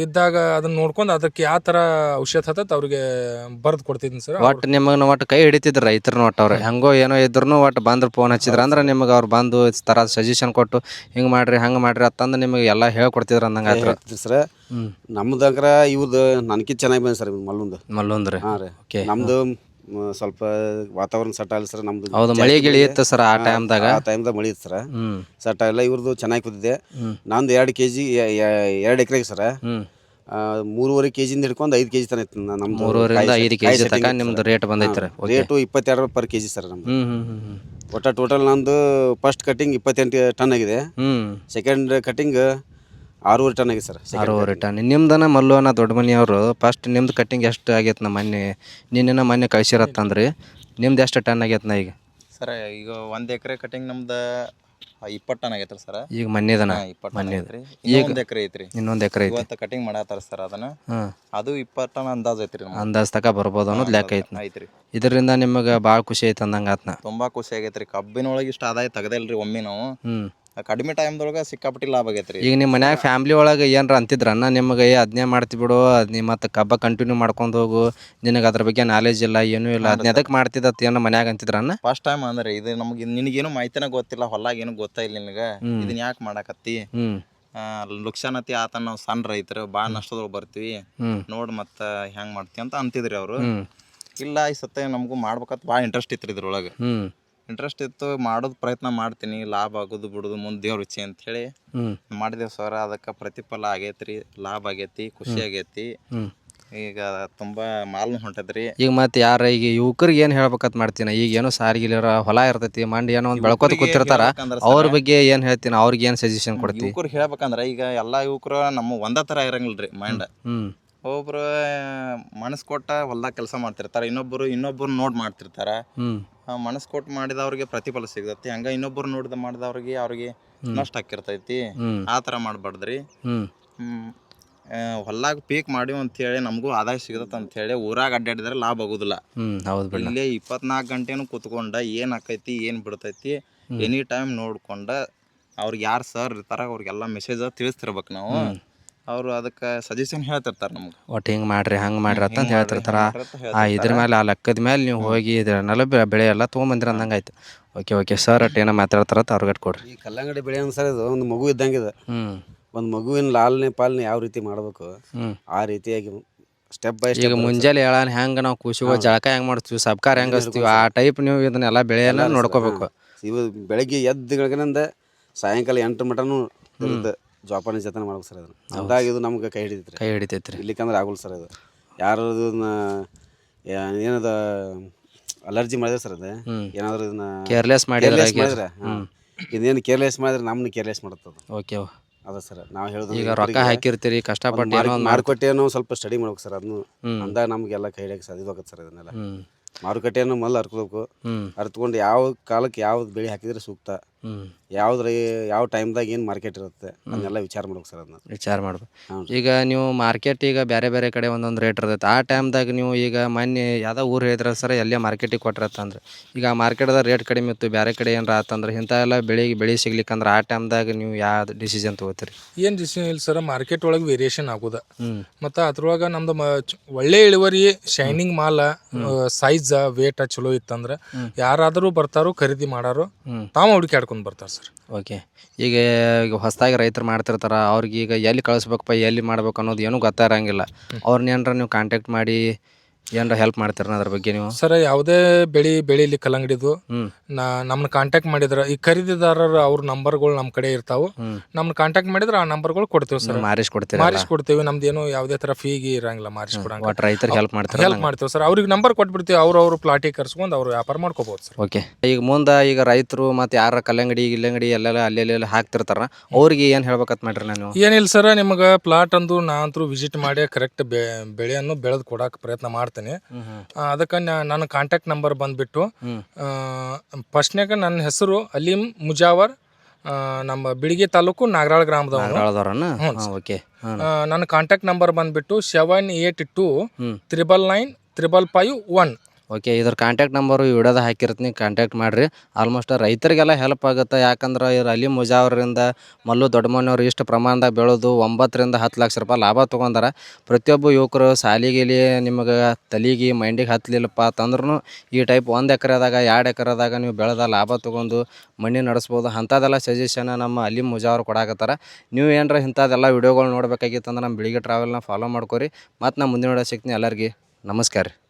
S3: ಇದ್ದಾಗ ಅದನ್ನ ನೋಡ್ಕೊಂಡು ಅದಕ್ಕೆ ಯಾವ ಥರ ಔಷಧ ಹತ್ತತ್ ಅವ್ರಿಗೆ ಬರ್ದು ಕೊಡ್ತಿದ್ದೀನಿ ಸರ್
S1: ಒಟ್ಟು ನಿಮಗೆ ಒಟ್ಟು ಕೈ ಹಿಡಿತಿದ್ರು ರೈತರು ಒಟ್ಟು ಅವ್ರು. ಹೆಂಗೋ ಏನೋ ಇದ್ರು ಒಟ್ಟು ಬಂದ್ರ ಫೋನ್ ಹಚ್ಚಿದ್ರ ಅಂದ್ರೆ ನಿಮಗೆ ಅವ್ರು ಬಂದು ತರ ಥರ ಸಜೆಷನ್ ಕೊಟ್ಟು ಹಿಂಗೆ ಮಾಡ್ರಿ ಹಂಗೆ ಮಾಡ್ರಿ ಅಂತಂದು ನಿಮಗೆ ಎಲ್ಲ ಹೇಳ್ಕೊಡ್ತಿದ್ರು ಅಂದಂಗೆ ಆಯ್ತು
S4: ಸರ್ ನಮ್ದಂಗ್ರ ಇವ್ರದ್ದು ನನಕಿ ಚೆನ್ನಾಗಿ ಬಂದ ಸರ್ ಮಲ್ಲುಂದು.
S1: ಮಲ್ಲುಂದ್ರಿ
S4: ಹಾಂ ರೀ.
S1: ಓಕೆ
S4: ನಮ್ದು ಮ, ಸ್ವಲ್ಪ ವಾತಾವರಣ ಸೆಟ್ ಆಗಲಿ ಸರ್ ನಮ್ದು
S1: ಹೌದು ಮಳೆ ಗಿಳಿ ಇತ್ತು ಸರ್ ಆ ಟೈಮ್ದಾಗ
S4: ಆ ಟೈಮ್ದಾಗ ಮಳೆ ಇತ್ತು ಸರ್.
S1: ಹ್ಮ್.
S4: ಸೆಟ್ ಆಗಿಲ್ಲ ಇವ್ರದ್ದು ಚೆನ್ನಾಗಿ ಕೂತಿದೆ ನಂದು ಎರಡು ಕೆ ಜಿ ಎರಡು ಎಕರೆಗೆ ಸರ್.
S1: ಹ್ಮ್.
S4: ಮೂರುವರೆ ಕೆ ಜಿಯಿಂದ ಹಿಡ್ಕೊಂಡು ಐದು ಕೆ ಜಿ ತನಕ ಇತ್ತು ನಮ್ದು
S1: ಮೂರುವರೆಯಿಂದ ಐದು ಕೆ ಜಿ ತನಕ ನಿಮ್ದು ರೇಟ್ ಬಂದೈತೆ
S4: ರೇಟು ಇಪ್ಪತ್ತೆರಡು ಪರ್ ಕೆ ಜಿ ಸರ್ ನಮ್ದು.
S1: ಹ್ಮ್ ಹ್ಮ್ ಹ್ಮ್ ಹ್ಮ್.
S4: ಒಟ್ಟು ಟೋಟಲ್ ನಂದು ಫಸ್ಟ್ ಕಟಿಂಗ್ ಇಪ್ಪತ್ತೆಂಟು ಟನ್ ಆಗಿದೆ.
S1: ಹ್ಮ್.
S4: ಸೆಕೆಂಡ್ ಕಟಿಂಗ್ ಆರೂವರೆ ಟನ್ ಆಗಿದೆ ಸರ್
S1: ಆರೂವರೆ ಟನ್. ನಿಮ್ದನ ಮಲ್ಲುವನ ದೊಡ್ಡ ಮನೆಯವರು ಫಸ್ಟ್ ನಿಮ್ದು ಕಟ್ಟಿಂಗ್ ಎಷ್ಟು ಆಗೈತೆ ನಾ ಮೊನ್ನೆ? ನಿನ್ನೆನ ಮೊನ್ನೆ ಕಳ್ಸಿರತ್ತಂದ್ರಿ ನಿಮ್ದು ಎಷ್ಟು ಟನ್ ಆಗೈತೆ ನಾ ಈಗ?
S2: ಸರ್ ಈಗ ಒಂದು ಎಕರೆ ಕಟಿಂಗ್ ನಮ್ದು ಇಪ್ಪತ್ತು ಟನ್ ಆಗೈತ್ರಿ ಸರ್.
S1: ಈಗ ಮೊನ್ನೆದನ?
S2: ಇಪ್ಪತ್ತು ಟನ್ ಐತ್ರಿ ಒಂದು ಎಕರೆ ಐತ್ರಿ.
S1: ಇನ್ನೊಂದು ಎಕರೆ ಐತಿ
S2: ಇವತ್ತು ಕಟಿಂಗ್ ಮಾಡತ್ತಾರ ಸರ್ ಅದನ್ನ.
S1: ಹಾಂ.
S2: ಅದು ಇಪ್ಪತ್ತು ಟನ್ ಅಂದಾಜ್ ಐತ್ರಿ
S1: ಅಂದಾಜ್ ತಕ ಬರ್ಬೋದು ಅನ್ನೋದು ಲೆಕ್ಕ ಐತಿ
S2: ಐತ್ರಿ.
S1: ಇದರಿಂದ ನಿಮಗೆ ಭಾಳ ಖುಷಿ ಐತೆ ಅಂದಂಗೆ ಆತ್ನ.
S2: ತುಂಬಾ ಖುಷಿ ಆಗೈತ್ರಿ. ಕಬ್ಬಿನೊಳಗೆ ಇಷ್ಟು ಆದಾಯ ತೆಗ್ದಿಲ್ರಿ ಒಮ್ಮೆ ನಾವು ಕಡಿಮೆ ಟೈಮ್ದೊಳಗೆ ಸಿಕ್ಕಾಪಟ್ಟಿ ಲಾಭ ಆಗೈತ್ರಿ.
S1: ಈಗ ನಿಮ್ಮ ಮನ್ಯಾಗ ಫ್ಯಾಮಿಲಿ ಒಳಗೆ ಏನಾರ ಅಂತಿದ್ರನ್ನ ನಿಮಗೆ ಏ ಅದ್ನೇ ಮಾಡ್ತಿ ಬಿಡು ನೀ ಮತ್ತೆ ಕಬ್ಬ ಕಂಟಿನ್ಯೂ ಮಾಡ್ಕೊಂಡು ಹೋಗು ನಿನಗೆ ಅದ್ರ ಬಗ್ಗೆ ನಾಲೆಜ್ ಇಲ್ಲ ಏನೂ ಇಲ್ಲ ಅದ್ನ ಎದಕ್ಕೆ ಮಾಡ್ತಿದ್ದ ಏನೋ ಮನ್ಯಾಗ ಅಂತಿದ್ರನ್ನ
S2: ಫಸ್ಟ್ ಟೈಮ್ ಅಂದ್ರೆ ಇದು ನಮಗೆ ನಿನಗೇನು ಮಾಹಿತಿನ ಗೊತ್ತಿಲ್ಲ ಹೊಲಾಗ ಏನು ಗೊತ್ತಾಯಿಲ್ಲ ನಿನಗೆ? ಇದನ್ನ ಯಾಕೆ ಮಾಡಾಕತ್ತಿ? ಲುಕ್ಷಾನತಿ ಆತ ನಾವು ಸಣ್ಣ ರೈತರು ಭಾಳ ನಷ್ಟದೊಳಗೆ ಬರ್ತೀವಿ. ನೋಡ್ ಮತ್ತ ಹೆಂಗ್ ಮಾಡ್ತೀವಿ ಅಂತ ಅಂತಿದ್ರಿ ಅವರು. ಇಲ್ಲ ಈ ಸತ್ತೆ ನಮಗೂ ಮಾಡ್ಬೇಕಂತ ಭಾಳ ಇಂಟ್ರೆಸ್ಟ್ ಇತ್ತು ಇದ್ರೊಳಗೆ. ಇಂಟ್ರೆಸ್ಟ್ ಇತ್ತು ಮಾಡೋದು ಪ್ರಯತ್ನ ಮಾಡ್ತೀನಿ ಲಾಭ ಆಗೋದು ಬಿಡೋದು ಮುಂದೆ ದೇವ್ರ ರುಚಿ ಅಂತ ಹೇಳಿ
S1: ಹ್ಞೂ
S2: ಮಾಡಿದೇವು ಸರ್. ಅದಕ್ಕೆ ಪ್ರತಿಫಲ ಆಗೈತ್ರಿ ಲಾಭ ಆಗೈತಿ ಖುಷಿ ಆಗೈತಿ. ಈಗ ತುಂಬಾ ಮಾಲ್ನು ಹೊಂಟದ್ರಿ.
S1: ಈಗ ಮತ್ತೆ ಯಾರ ಈಗ ಯುವಕರಿಗೆ ಏನ್ ಹೇಳ್ಬೇಕಂತ ಮಾಡ್ತೀನಿ? ಈಗ ಏನೋ ಸಾರಿಗಿಲಿರ ಹೊಲ ಇರ್ತೈತಿ ಮಂಡಿ ಏನೋ ಒಂದು ಬೆಳ್ಕೊತ ಕೂತಿರ್ತಾರ ಅವ್ರ ಬಗ್ಗೆ ಏನು ಹೇಳ್ತೀನಿ? ಅವ್ರಿಗೆ ಏನ್ ಸಜೆಷನ್ ಕೊಡ್ತೀನಿ
S2: ಯುವಕರು ಹೇಳ್ಬೇಕಂದ್ರ ಈಗ ಎಲ್ಲಾ ಯುವಕರು ನಮ್ಮ ಒಂದ ತರ ಇರಂಗಿಲ್ರಿ ಮೈಂಡ್ ಮನಸ್ ಮನಸ್ಸು ಕೊಟ್ಟ ಹೊಲ್ದಾಗ ಕೆಲಸ ಮಾಡ್ತಿರ್ತಾರ. ಇನ್ನೊಬ್ರು ಇನ್ನೊಬ್ಬರು ನೋಡ್ ಮಾಡ್ತಿರ್ತಾರ.
S1: ಮನಸ್
S2: ಮನಸ್ಸು ಕೊಟ್ಟು ಮಾಡಿದವ್ರಿಗೆ ಪ್ರತಿಫಲ ಸಿಗ್ತೈತಿ. ಹಂಗ ಇನ್ನೊಬ್ಬರು ನೋಡಿದ ಮಾಡಿದವ್ರಿಗೆ ಅವ್ರಿಗೆ ನಷ್ಟ ಆಕಿರ್ತೈತಿ. ಆ ಥರ ಮಾಡ್ಬಾರ್ದ್ರಿ. ಹೊಲ್ದಾಗ ಪೀಕ್ ಮಾಡಿವ್ ಅಂತ ಹೇಳಿ ನಮಗೂ ಆದಾಯ ಸಿಗತ್ತ ಅಂತ ಹೇಳಿ ಊರಾಗ ಅಡ್ಡಾಡಿದ್ರೆ ಲಾಭ ಆಗುದಿಲ್ಲ. ಇಲ್ಲೇ ಇಪ್ಪತ್ನಾಲ್ಕು ಗಂಟೆನೂ ಕುತ್ಕೊಂಡ ಏನ್ ಆಕೈತಿ ಏನ್ ಬಿಡ್ತೈತಿ ಎನಿ ಟೈಮ್ ನೋಡ್ಕೊಂಡ ಅವ್ರಿಗೆ ಯಾರು ಸರ್ ಇರ್ತಾರ ಅವ್ರಿಗೆಲ್ಲ ಮೆಸೇಜ್ ತಿಳಿಸ್ತಿರ್ಬೇಕು ನಾವು. ಅವ್ರು ಅದಕ್ಕೆ ಸಜೆಷನ್ ಹೇಳ್ತಿರ್ತಾರೆ ನಮ್ಗೆ.
S1: ಒಟ್ಟು ಹಿಂಗೆ ಮಾಡ್ರಿ ಹಂಗೆ ಮಾಡ್ರಿ ಅಂತ ಹೇಳ್ತಿರ್ತಾರೆ. ಆ ಇದ್ರ ಮೇಲೆ ಆ ಲೆಕ್ಕದ ಮೇಲೆ ನೀವು ಹೋಗಿ ಇದ್ರನ್ನೆಲ್ಲ ಬೆಳೆ ಎಲ್ಲ ತೊಗೊಂಬಂದಿರ ಅಂದಂಗೆ ಆಯ್ತು. ಓಕೆ ಓಕೆ ಸರ್ ಅಟ್ ಏನೋ ಮಾತಾಡ್ತಾರ ಅವ್ರಿಗೆ ಕೊಡ್ರಿ.
S4: ಈ ಕಲ್ಲಂಗಡಿ ಬೆಳೆ ಸರ್ ಇದು ಒಂದು ಮಗು ಇದ್ದಂಗೆ ಇದು.
S1: ಹ್ಞೂ
S4: ಒಂದು ಮಗುವಿನ ಲಾಲನೆ ಪಾಲನೆ ಯಾವ ರೀತಿ ಮಾಡಬೇಕು. ಆ ರೀತಿಯಾಗಿ ಸ್ಟೆಪ್ ಬೈ
S1: ಈಗ
S4: ಸ್ಟೆಪ್
S1: ಮುಂಜಾನೆ ಹೇಳಾನ ಹೆಂಗೆ ನಾವು ಖುಷಿಗೆ ಜಳಕ ಹೆಂಗೆ ಮಾಡ್ತೀವಿ ಸಬ್ಕಾರ ಹೆಂಗೆ ಹಚ್ತೀವಿ ಆ ಟೈಪ್ ನೀವು ಇದನ್ನೆಲ್ಲ ಬೆಳೆಯೆಲ್ಲ ನೋಡ್ಕೋಬೇಕು.
S4: ಇವು ಬೆಳಗ್ಗೆ ಎದ್ದ ಸಾಯಂಕಾಲ ಎಂಟು ಮಟನು ಇರುತ್ತೆ. ಜೋಪಾನ ಜತನ ಮಾಡ್ಬೇಕು ಸರ್ ಅದನ್ನ. ಅಂದಾಗ ಇದು ನಮ್ಗೆ ಕೈ ಹಿಡಿತೈತ್ರಿ.
S1: ಕೈ ಹಿಡಿತೈತ್ರಿ.
S4: ಇಲ್ಲಿಕಂದ್ರೆ ಆಗಲ್ಲ ಸರ್ ಅದು. ಯಾರು ಇದನ್ನ ಏನದ ಅಲರ್ಜಿ ಮಾಡಿದ್ರೆ ಸರ್ ಅದು. ಏನಾದ್ರೂ ಇದನ್ನ
S1: ಕೇರ್ಲೆಸ್ ಮಾಡಿ
S4: ಕೇರ್ಲೆಸ್ ಮಾಡಿದ್ರೆ ಇದೇನು ಕೇರ್ಲೆಸ್ ಮಾಡಿದ್ರೆ ನಮ್ಮನ್ನ ಕೇರ್ಲೆಸ್ ಮಾಡುತ್ತದೆ
S1: ಓಕೆ.
S4: ಅದ ಸರ್ ನಾವು ಹೇಳೋದು
S1: ಈಗ ರೊಕ್ಕ ಹಾಕಿರ್ತೀರಿ ಕಷ್ಟಪಟ್ಟು ಏನೋ ಒಂದು
S4: ಮಾರುಕಟ್ಟೆಯನ್ನು ಸ್ವಲ್ಪ ಸ್ಟಡಿ ಮಾಡ್ಬೇಕು ಸರ್ ಅದನ್ನು. ಅಂದಾಗ ನಮಗೆಲ್ಲ ಕೈ ಹಿಡಿಯಕ್ಕೆ ಸಾಧ್ಯವಾಗುತ್ತೆ ಸರ್ ಇದನ್ನೆಲ್ಲ.
S1: ಹ್ಮ್.
S4: ಮಾರುಕಟ್ಟೆಯನ್ನು ಮೊದಲು ಅರ್ಕೋಬೇಕು
S1: ಹ್ಮ್.
S4: ಅರ್ತ್ಕೊಂಡು ಯಾವ ಕಾಲಕ್ಕೆ ಯಾವ್ದು ಬೆಳೆ ಹಾಕಿದ್ರೆ ಸೂಕ್ತ. ಯಾವ್ದ್ರ ಯಾವ ಟೈಮ್ದಾಗ ಏನು ಮಾರ್ಕೆಟ್ ಇರುತ್ತೆ ಅದನ್ನೆಲ್ಲ ವಿಚಾರ ಮಾಡ್ಬೇಕು ಸರ್ ಅದನ್ನ.
S1: ವಿಚಾರ ಮಾಡ್ಬೇಕು. ಈಗ ನೀವು ಮಾರ್ಕೆಟ್ ಈಗ ಬೇರೆ ಬೇರೆ ಕಡೆ ಒಂದೊಂದು ರೇಟ್ ಇರ್ತೈತೆ. ಆ ಟೈಮ್ದಾಗ ನೀವು ಈಗ ಮೊನ್ನೆ ಯಾವ್ದೋ ಊರು ಹೇಳಿದ್ರೆ ಸರ್ ಎಲ್ಲೇ ಮಾರ್ಕೆಟಿಗೆ ಕೊಟ್ಟಿರತ್ತಂದ್ರೆ ಈಗ ಆ ಮಾರ್ಕೆಟ್ದಾಗ ರೇಟ್ ಕಡಿಮೆ ಇತ್ತು ಬೇರೆ ಕಡೆ ಏನಾರ ಆತಂದ್ರೆ ಇಂಥ ಎಲ್ಲ ಬೆಳೆಗೆ ಬೆಳೆ ಸಿಗ್ಲಿಕ್ಕಂದ್ರೆ ಆ ಟೈಮ್ದಾಗ ನೀವು ಯಾವ ಡಿಸಿಷನ್ ತೊಗೋತೀರಿ?
S3: ಏನು ಡಿಸಿಷನ್ ಇಲ್ಲ ಸರ್ ಮಾರ್ಕೆಟ್ ಒಳಗೆ ವೇರಿಯೇಷನ್ ಆಗೋದ. ಮತ್ತು ಅದ್ರೊಳಗೆ ನಮ್ದು ಮ ಚ- ಒಳ್ಳೆ ಇಳುವರಿ ಶೈನಿಂಗ್ ಮಾಲ ಸೈಜ್ ವೇಟ ಚಲೋ ಇತ್ತಂದ್ರೆ ಯಾರಾದರೂ ಬರ್ತಾರೋ ಖರೀದಿ ಮಾಡಾರೋ
S1: ತಾವು
S3: ತಾವು ಹುಡುಕಾಡ್ಕೊಂಡು ಬರ್ತಾರೆ ಸರ್.
S1: ಓಕೆ. ಈಗ ಈಗ ಹೊಸದಾಗಿ ರೈತರು ಮಾಡ್ತಿರ್ತಾರೆ ಅವ್ರಿಗೆ ಈಗ ಎಲ್ಲಿ ಕಳಿಸ್ಬೇಕಪ್ಪ ಎಲ್ಲಿ ಮಾಡ್ಬೇಕು ಅನ್ನೋದು ಏನೂ ಗೊತ್ತಿರಂಗಿಲ್ಲ. ಅವ್ರನ್ನ ಏನಾರ ನೀವು ಕಾಂಟ್ಯಾಕ್ಟ್ ಮಾಡಿ ಏನಾರ ಹೆಲ್ಪ್ ಮಾಡ್ತೀರ ಅದ್ರ ಬಗ್ಗೆ ನೀವು?
S3: ಸರ್ ಯಾವುದೇ ಬೆಳಿ ಬೆಳಿಲಿ ಕಲ್ಲಂಗಡಿದು ನಾ ನಮ್ಮನ್ನ ಕಾಂಟ್ಯಾಕ್ಟ್ ಮಾಡಿದ್ರ ಈ ಖರೀದಿದಾರರ ಅವ್ರ ನಂಬರ್ಗಳು ನಮ್ಮ ಕಡೆ ಇರ್ತಾವೆ. ನಮ್ನ ಕಾಂಟ್ಯಾಕ್ಟ್ ಮಾಡಿದ್ರ ಆ ನಂಬರ್ಗಳು ಕೊಡ್ತೇವೆ ಸರ್.
S1: ಮಾರಿಸಿ ಕೊಡ್ತೇವೆ
S3: ಮಾರಿಸಿ ಕೊಡ್ತೇವೆ ನಮ್ದೇನು ಯಾವುದೇ ತರ ಫೀಗಿ ಇರಂಗಿಲ್ಲ ಮಾರಿಸಿ ಕೊಡಂಗ
S1: ಒಟ್ಟು ರೈತರಿಗೆ ಹೆಲ್ಪ್ ಮಾಡ್ತಾರ
S3: ಹೆಲ್ಪ್ ಮಾಡ್ತೇವೆ ಸರ್. ಅವ್ರಿಗೆ ನಂಬರ್ ಕೊಟ್ಬಿಡ್ತೀವಿ ಅವ್ರ ಅವ್ರ ಪ್ಲಾಟಿಗೆ ಕರ್ಸ್ಕೊಂಡು ಅವ್ರು ವ್ಯಾಪಾರ ಮಾಡ್ಕೋಬೋದು ಸರ್.
S1: ಓಕೆ ಈಗ ಮುಂದೆ ಈಗ ರೈತರು ಮತ್ತು ಯಾರ ಕಲ್ಲಂಗಡಿ ಗಿಲ್ಲಂಗಡಿ ಎಲ್ಲೆಲ್ಲ ಅಲ್ಲೆಲ್ಲ ಹಾಕ್ತಿರ್ತಾರ ಅವ್ರಿಗೆ ಏನು ಹೇಳ್ಬೇಕಂತ ಮಾಡ್ರಿ ನಾನು
S3: ಏನಿಲ್ಲ ಸರ್ ನಿಮಗೆ ಪ್ಲಾಟ್ ಅಂದು ನಾ ಅಂತೂ ವಿಸಿಟ್ ಮಾಡಿ ಕರೆಕ್ಟ್ ಬೆಳೆಯನ್ನು ಬೆಳೆದು ಕೊಡಕ್ಕೆ ಪ್ರಯತ್ನ ಮಾಡ್ತೇನೆ ಆ, ಅದಕ್ಕೆ ನನ್ನ ಕಾಂಟ್ಯಾಕ್ಟ್ ನಂಬರ್ ಬಂದ್ಬಿಟ್ಟು. ಫಸ್ಟ್ನಾಗ ನನ್ನ ಹೆಸರು ಅಲೀಂ ಮುಜಾವರ್ ಆ, ನಮ್ಮ ಬಿಳಿಗಿ ತಾಲೂಕು ನಾಗರಾಳ ಗ್ರಾಮದವನು. ಹ್ಞೂ
S1: ಓಕೆ.
S3: ನನ್ನ ಕಾಂಟ್ಯಾಕ್ಟ್ ನಂಬರ್ ಬಂದುಬಿಟ್ಟು seven eight two triple nine triple five one
S1: okay ಇದ್ರ ಕಾಂಟ್ಯಾಕ್ಟ್ ನಂಬರು ಈ ಹಾಕಿರ್ತೀನಿ. ಕಾಂಟ್ಯಾಕ್ಟ್ ಮಾಡಿರಿ. ಆಲ್ಮೋಸ್ಟ್ ರೈತರಿಗೆಲ್ಲ ಹೆಲ್ಪ್ ಆಗುತ್ತೆ. ಯಾಕಂದ್ರೆ ಇವ್ರು ಅಲ್ಲಿ ಮುಜಾವರಿಂದ ಮಲ್ಲು ದೊಡ್ಡಮನೆಯವ್ರು ಇಷ್ಟು ಪ್ರಮಾಣದಾಗ ಬೆಳೆದು ಒಂಬತ್ತರಿಂದ ಹತ್ತು ಲಕ್ಷ ರೂಪಾಯಿ ಲಾಭ ತೊಗೊಂಡಾರ ಪ್ರತಿಯೊಬ್ಬ ಯುವಕರು ಸಾಲಿಗೆಲಿ ನಿಮಗೆ ತಲೆಗೆ ಮೈಂಡಿಗೆ ಹತ್ತಲಿಲ್ಲಪ್ಪ ಅಂತಂದ್ರೂ ಈ ಟೈಪ್ ಒಂದು ಎಕರೆದಾಗ, ಎರಡು ಎಕರೆದಾಗ ನೀವು ಬೆಳೆದ ಲಾಭ ತೊಗೊಂಡು ಮಣ್ಣಿ ನಡೆಸ್ಬೋದು. ಅಂಥದ್ದೆಲ್ಲ ಸಜೆಷನ್ ನಮ್ಮ ಅಲ್ಲಿ ಮುಜಾವ್ರು ಕೊಡಾಕತ್ತಾರ. ನೀವು ಏನರ ಇಂಥದ್ದೆಲ್ಲ ವೀಡಿಯೋಗಳು ನೋಡ್ಬೇಕಾಗಿತ್ತು ಅಂದ್ರೆ ನಮ್ಮ ಬೆಳಿಗ್ಗೆ ಟ್ರಾವೆಲ್ನ ಫಾಲೋ ಮಾಡ್ಕೊರಿ. ಮತ್ತು ನಾನು ಮುಂದಿನ ವಿಡಿಯೋ ಸಿಗ್ತೀನಿ. ಎಲ್ಲರಿಗೆ ನಮಸ್ಕಾರ ರೀ.